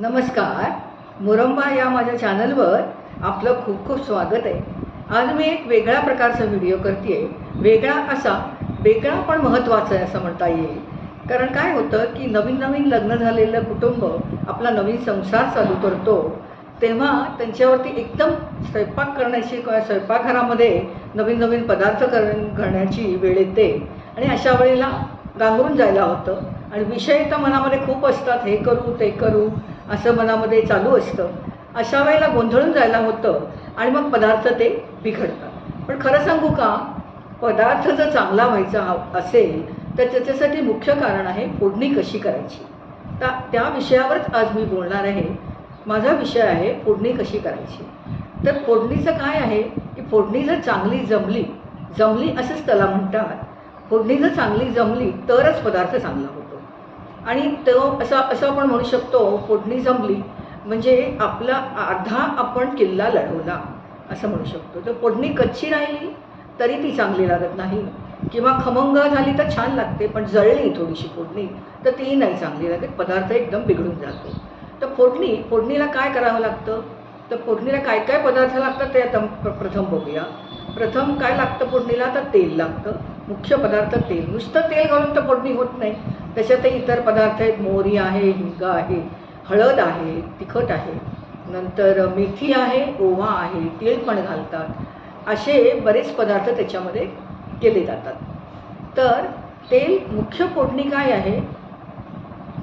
नमस्कार. मुरंबा या माझ्या चॅनलवर आपलं खूप खूप स्वागत आहे. आज मी एक वेगळ्या प्रकारचा व्हिडिओ करते वेगळा असा वेगळा पण महत्त्वाचा आहे असं म्हणता येईल. कारण काय होतं की नवीन नवीन लग्न झालेलं कुटुंब आपला नवीन संसार चालू करतो. तेव्हा त्यांच्यावरती एकदम स्वयंपाक करण्याची किंवा स्वयंपाकघरामध्ये नवीन नवीन पदार्थ कर करण्याची वेळ येते. आणि अशा वेळेला गांगरून जायला होतं. आणि विषय तर मनामध्ये खूप असतात. हे करू ते करू. असं मनामध्ये चालू असतं. अशा वेळेला गोंधळून जायला होतं आणि मग पदार्थ ते बिघडतात. पण खरं सांगू का? पदार्थ जर चांगला व्हायचा असेल तर त्याच्यासाठी मुख्य कारण आहे फोडणी कशी करायची. त्या त्या विषयावरच आज मी बोलणार आहे. माझा विषय आहे फोडणी कशी करायची. तर फोडणीचं काय आहे? की फोडणी जर चांगली जमली जमली असंच त्याला म्हणतात. फोडणी जर चांगली जमली तरच पदार्थ चांगला होतो. आणि तो असा असं आपण म्हणू शकतो फोडणी जमली म्हणजे आपला अर्धा आपण किल्ला लढवला असं म्हणू शकतो. तर फोडणी कच्ची राहिली तरी ती चांगली लागत नाही. किंवा खमंग झाली तर छान लागते पण जळली थोडीशी फोडणी तर ती नाही चांगली लागत पदार्थ एकदम बिघडून जातो. तर फोडणी फोडणीला काय करावं लागतं? तर फोडणीला काय काय पदार्थ लागतात ते आता प्रथम बघूया. प्रथम काय लागतं फोडणीला? तर तेल लागतं. मुख्य पदार्थ तेल. नुसतं तेल घालून तर फोडणी होत नाही. त्याच्यातही इतर पदार्थ आहेत मोहरी आहे हिंग आहे हळद आहे तिखट आहे. नंतर मेथी आहे ओवा आहे तीळ पण घालतात. असे बरेच पदार्थ त्याच्यामध्ये केले जातात. तर तेल मुख्य फोडणी काय आहे?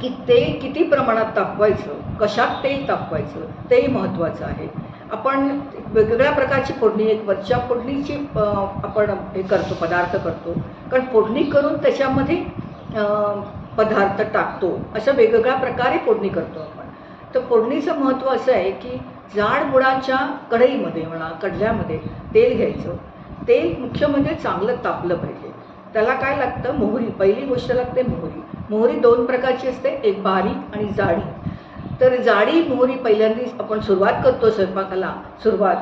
की तेल किती प्रमाणात तापवायचं कशात तेल तापवायचं तेही महत्त्वाचं आहे. आपण वेगवेगळ्या प्रकारची फोडणी एक वरच्या फोडणीची आपण हे करतो पदार्थ करतो. कारण फोडणी करून त्याच्यामध्ये पदार्थ टाकतो. अशा वेगवेगळ्या प्रकारे फोडणी करतो आपण. तर फोडणीचं महत्त्व असं आहे की जाड मुळाच्या कढईमध्ये म्हणा कढल्यामध्ये तेल घ्यायचं. तेल मुख्य म्हणजे चांगलं तापलं पाहिजे. त्याला काय लागतं? मोहरी. पहिली गोष्ट लागते मोहरी. मोहरी दोन प्रकारची असते एक बारीक आणि जाडी. तर जाडी मोहरी पहिल्यांदा आपण सुरुवात करतो स्वयंपाकाला सुरुवात.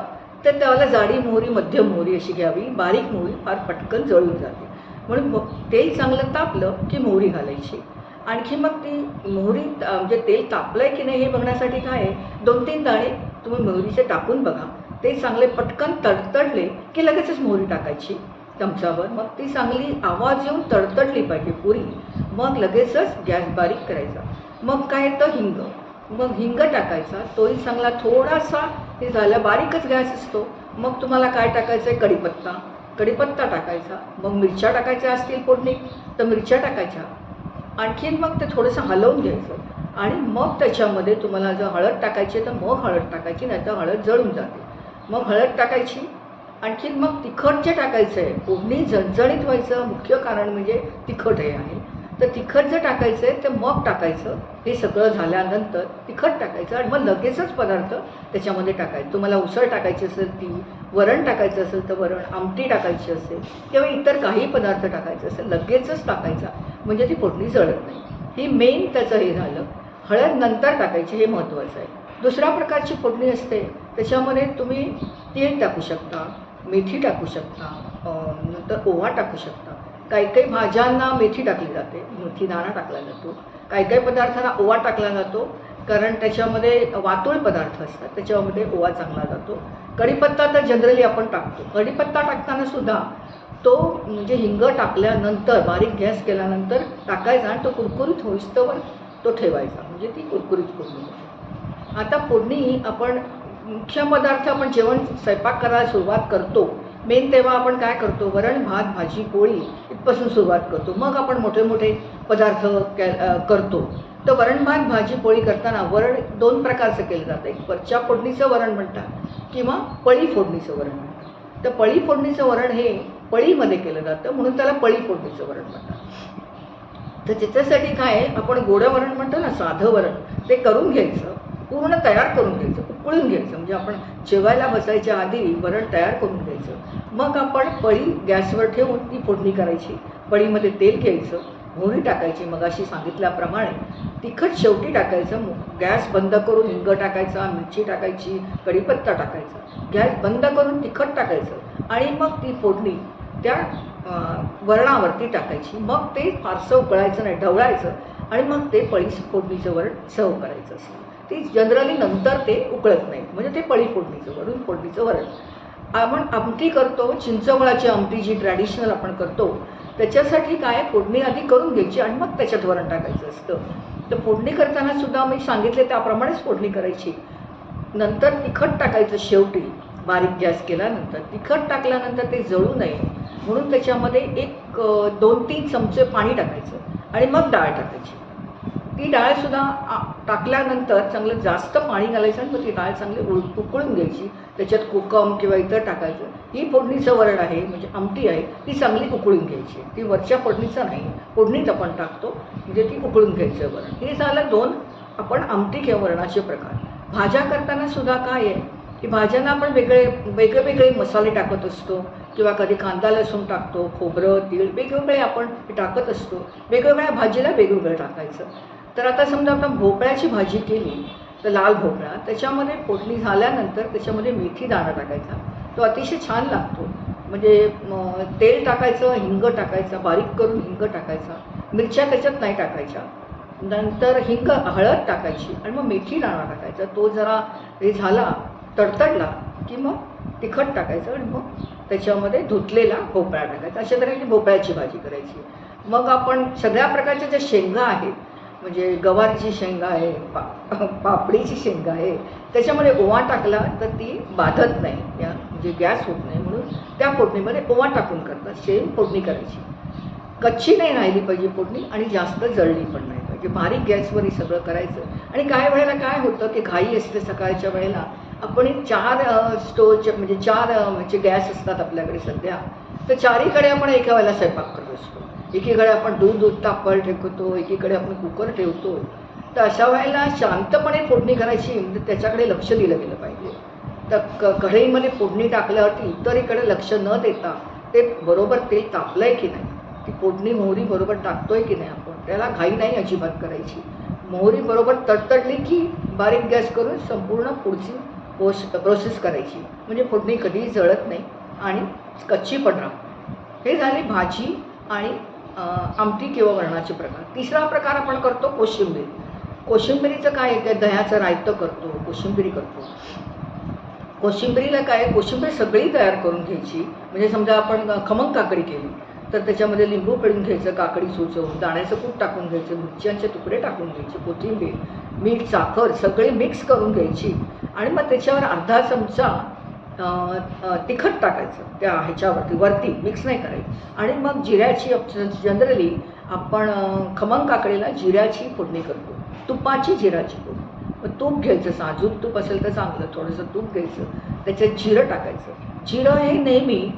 तर त्याला जाडी मोहरी मध्यम मोहरी अशी घ्यावी. बारीक मोहरी फार पटकन जळून जाते. म्हणून मग तेल चांगलं तापलं की मोहरी घालायची. आणखी मग ती मोहरी म्हणजे तेल तापलं आहे की नाही हे बघण्यासाठी काय आहे? दोन तीन दाणे तुम्ही मोहरीचे टाकून बघा. ते चांगले पटकन तडतडले की लगेचच मोहरी टाकायची. चमचावर मग ती चांगली आवाज येऊन तडतडली पाहिजे पुरी. मग लगेचच गॅस बारीक करायचा. मग काय येतं? हिंग. मग हिंग टाकायचा. तोही चांगला थोडासा हे झालं बारीकच गॅस असतो. मग तुम्हाला काय टाकायचं आहे कढीपत्ता. कढीपत्ता टाकायचा मग मिरच्या टाकायच्या असतील फोडणी तर मिरच्या टाकायच्या. आणखीन मग ते थोडंसं हलवून घ्यायचं. आणि मग त्याच्यामध्ये तुम्हाला जर हळद टाकायची आहे तर मग हळद टाकायची नाही तर हळद जळून जाते. मग हळद टाकायची आणखीन मग तिखट जे टाकायचं आहे फोडणी झणझणीत व्हायचं मुख्य कारण म्हणजे तिखट हे आहे. तर तिखट जर टाकायचं आहे तर मग टाकायचं. हे सगळं झाल्यानंतर तिखट टाकायचं आणि मग लगेचच पदार्थ त्याच्यामध्ये टाकायचं. तुम्हाला उसळ टाकायची असेल ती वरण टाकायचं असेल तर वरण आमटी टाकायची असेल किंवा इतर काही पदार्थ टाकायचे असेल लगेचच टाकायचा. म्हणजे ती फोडणी जळत नाही. ही मेन त्याचं हे झालं. हळद नंतर टाकायची हे महत्त्वाचं आहे. दुसऱ्या प्रकारची फोडणी असते. त्याच्यामध्ये तुम्ही तेल टाकू शकता मेथी टाकू शकता नंतर ओवा टाकू शकता. काही काही भाज्यांना मेथी टाकली जाते. मेथी दाणा टाकला जातो. काही काही पदार्थांना ओवा टाकला जातो. कारण त्याच्यामध्ये वातुळ पदार्थ असतात. त्याच्यामध्ये ओवा चांगला जातो. कढीपत्ता तर जनरली आपण टाकतो. कढीपत्ता टाकताना सुद्धा तो म्हणजे हिंग टाकल्यानंतर बारीक गॅस केल्यानंतर टाकायचा आणि तो कुरकुरीत होईस्तवर तो ठेवायचा. म्हणजे ती कुरकुरीत फोडणी. आता फोडणी आपण मुख्य पदार्थ आपण जेवण स्वयंपाक करायला सुरुवात करतो. मेन तेव्हा आपण काय करतो? वरण भात भाजी पोळी पासून सुरुवात करतो. मग आपण मोठे मोठे पदार्थ करतो. तर वरण भात भाजी पोळी करताना वरण दोन प्रकारचं केलं जातं. एक वरच्या फोडणीचं वरण म्हणतात किंवा पळी फोडणीचं वरण म्हणतात. तर पळी फोडणीचं वरण हे पळीमध्ये केलं जातं म्हणून त्याला पळी फोडणीचं वरण म्हणतात. तर त्याच्यासाठी काय आहे, आपण गोडं वरण म्हणतो ना साधं वरण ते करून घ्यायचं पूर्ण तयार करून घ्यायचं. उकळून घ्यायचं. म्हणजे आपण जेवायला बसायच्या आधी वरण तयार करून घ्यायचं. मग आपण पळी गॅसवर ठेवून ती फोडणी करायची. पळीमध्ये तेल घ्यायचं मोहरी टाकायची मगाशी सांगितल्याप्रमाणे. तिखट शेवटी टाकायचं मग गॅस बंद करून हिंग टाकायचा मिरची टाकायची कढीपत्ता टाकायचा. गॅस बंद करून तिखट टाकायचं आणि मग ती फोडणी त्या वरणावरती टाकायची. मग ते फारसं उकळायचं नाही ढवळायचं आणि मग ते पळी फोडणीचं वरण सर्व करायचं असतं. ती जनरली नंतर ते उकळत नाही म्हणजे ते पळी फोडणीचं वरून फोडणीचं वरण. आपण आमटी करतो चिंचवळाची आमटी जी ट्रॅडिशनल आपण करतो त्याच्यासाठी काय फोडणी आधी करून घ्यायची आणि मग त्याच्यात वरण टाकायचं असतं. तर फोडणी करताना सुद्धा मी सांगितले त्याप्रमाणेच फोडणी करायची. नंतर तिखट टाकायचं शेवटी. बारीक गॅस केल्यानंतर. तिखट टाकल्यानंतर ते जळू नये. म्हणून त्याच्यामध्ये एक दोन तीन चमचे पाणी टाकायचं आणि मग डाळ टाकायची. ती डाळसुद्धा टाकल्यानंतर चांगलं जास्त पाणी घालायचं आणि मग ती डाळ चांगली उळ उकळून घ्यायची. त्याच्यात कोकम किंवा इतर टाकायचं. ही फोडणीचं वरण आहे म्हणजे आमटी आहे ती चांगली उकळून घ्यायची. ती वरच्या फोडणीचं नाही फोडणीत आपण टाकतो म्हणजे ती उकळून घ्यायचं वरण. हे झालं दोन आपण आमटी किंवा वरणाचे प्रकार. भाज्या करताना सुद्धा काय आहे की भाज्यांना आपण वेगळे वेगळे वेगळे मसाले टाकत असतो किंवा कधी कांदा लसूण टाकतो खोबरं तीळ वेगवेगळे आपण टाकत असतो. वेगवेगळ्या भाजीला वेगवेगळं टाकायचं. तर आता समजा आपण भोपळ्याची भाजी केली तर लाल भोपळा त्याच्यामध्ये फोडणी झाल्यानंतर त्याच्यामध्ये मेथी दाणा टाकायचा. तो अतिशय छान लागतो. म्हणजे तेल टाकायचं हिंग टाकायचा बारीक करून हिंग टाकायचा. मिरच्या त्याच्यात नाही टाकायच्या. नंतर हिंग हळद टाकायची आणि मग मेथी दाणा टाकायचा. तो जरा हे झाला तडतडला की मग तिखट टाकायचं आणि मग त्याच्यामध्ये धुतलेला भोपळा टाकायचा. अशा तऱ्हेने भोपळ्याची भाजी करायची. मग आपण सगळ्या प्रकारच्या ज्या शेंगा आहेत म्हणजे गवारीची शेंगा आहे पा पापडीची शेंगा आहे त्याच्यामध्ये ओवा टाकला तर ती बाधत नाही या म्हणजे गॅस होत नाही म्हणून त्या फोडणीमध्ये ओवा टाकून करतात शेंग फोडणी करायची. कच्ची नाही राहिली पाहिजे फोडणी आणि जास्त जळली पण नाही पाहिजे. बारीक गॅसवर हे सगळं करायचं. आणि काही वेळेला काय होतं की घाई असते सकाळच्या वेळेला. आपण चार स्टोवचे म्हणजे चार म्हणजे गॅस असतात आपल्याकडे सध्या तर चारीकडे आपण एका वेळेला स्वयंपाक करत असतो. एकीकडे आपण दूध दूध तापवायला ठेवतो एकीकडे आपण कुकर ठेवतो. तर अशा वेळेला शांतपणे फोडणी करायची म्हणजे त्याच्याकडे लक्ष दिलं गेलं पाहिजे. तर क कढईमध्ये फोडणी टाकल्यावरती इतरीकडे लक्ष न देता ते बरोबर तेल तापलं आहे की नाही? ती फोडणी मोहरी बरोबर टाकतोय की नाही आपण? त्याला घाई नाही अजिबात करायची. मोहरी बरोबर तडतडली की बारीक गॅस करून संपूर्ण पुढची पोस प्रोसेस करायची. म्हणजे फोडणी कधीही जळत नाही आणि कच्ची पण राहत. हे झाली भाजी आणि आमटी किंवा वरणाचे प्रकार. तिसरा प्रकार आपण करतो कोशिंबीर. कोशिंबिरीचं काय आहे? की दह्याचं रायतं करतो कोशिंबिरी करतो. कोशिंबिरीला काय कोशिंबीर सगळी तयार करून घ्यायची. म्हणजे समजा आपण खमंग काकडी केली तर त्याच्यामध्ये लिंबू पिळून घ्यायचं काकडी सुचवून दाण्याचं कूट टाकून घ्यायचं मिरच्यांचे तुकडे टाकून घ्यायचे कोथिंबीर मीठ साखर सगळी मिक्स करून घ्यायची. आणि मग त्याच्यावर अर्धा चमचा तिखट टाकायचं त्या ह्याच्यावरती वरती मिक्स नाही करायचं. आणि मग जिऱ्याची जनरली आपण खमंग काकडीला जिऱ्याची फोडणी करतो. तुपाची जिराची फोडणी. मग तूप घ्यायचं साजूक तूप असेल तर चांगलं थोडंसं तूप घ्यायचं. त्याच्यात जिरं टाकायचं. जिरं हे नेहमी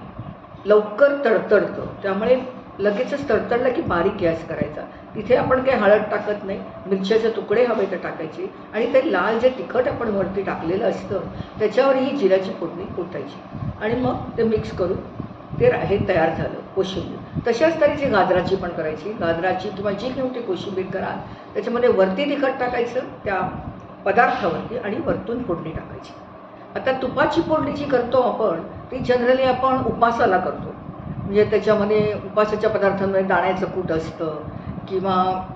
लवकर तडतडतं. त्यामुळे लगेचच तडतडला की बारीक गॅस करायचा. तिथे आपण काही हळद टाकत नाही. मिरच्याचे तुकडे हवे तर टाकायचे. आणि ते लाल जे तिखट आपण वरती टाकलेलं असतं त्याच्यावर ही जिऱ्याची फोडणी ओतायची. आणि मग ते मिक्स करून ते रा- हे तयार झालं कोशिंबीर. तशाच तऱ्हेची गाजराची पण करायची. गाजराची किंवा जी घेऊन मोठी कोशिंबीर कराल त्याच्यामध्ये वरती तिखट टाकायचं त्या पदार्थावरती आणि वरतून फोडणी टाकायची. आता तुपाची फोडणी जी करतो आपण ती जनरली आपण उपासाला करतो. म्हणजे त्याच्यामध्ये उपासाच्या पदार्थांमध्ये दाण्याचं कूट असतं किंवा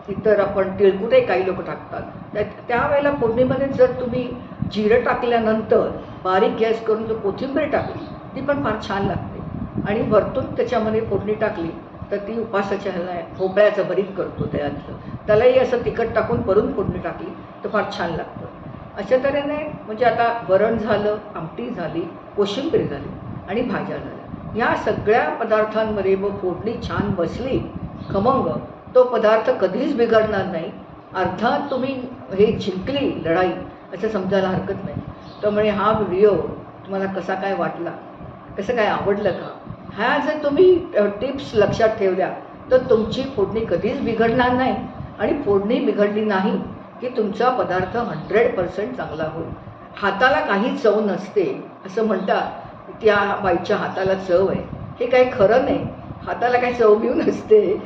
इतर आपण तिळकुटही काही लोक टाकतात. त्या त्यावेळेला फोडणीमध्ये जर तुम्ही जिरं टाकल्यानंतर बारीक गॅस करून जर कोथिंबीर टाकली ती पण फार छान लागते. आणि वरतून त्याच्यामध्ये फोडणी टाकली तर ती उपासाच्या ह्याला भोपळ्याचं भरीत करतो त्यातलं. त्यालाही असं तिखट टाकून भरून फोडणी टाकली तर फार छान लागतं. अशा तऱ्हेने म्हणजे आता वरण झालं आमटी झाली कोशिंबीर झाली आणि भाज्या झाल्या. या सगळ्या पदार्थांमध्ये व फोडणी छान बसली. खमंग. तो पदार्थ कधीच बिघडणार नाही. अर्थात तुम्ही हे जिंकली लढाई असं समजायला हरकत नाही. त्यामुळे हा व्हिडिओ तुम्हाला कसा काय वाटला? कसं काय आवडलं का? ह्या जर तुम्ही टिप्स लक्षात ठेवल्या तर तुमची फोडणी कधीच बिघडणार नाही. आणि फोडणी बिघडली नाही की तुमचा पदार्थ हंड्रेड पर्सेंट चांगला होईल. हाताला काही चव नसते असं म्हणतात. त्या बाईच्या हाताला चव आहे. हे काही खरं नाही. हाताला काही चव बिव नसते.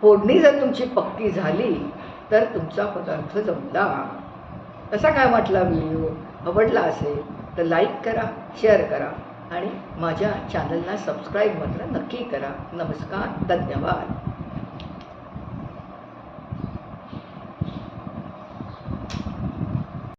फोडणी जर तुमची पक्की झाली तर तुमचा पदार्थ जमला. कसा काय म्हटला व्हिडिओ? आवडला असेल तर लाईक करा शेअर करा आणि माझ्या चॅनलला सबस्क्राईब मात्र नक्की करा. नमस्कार धन्यवाद.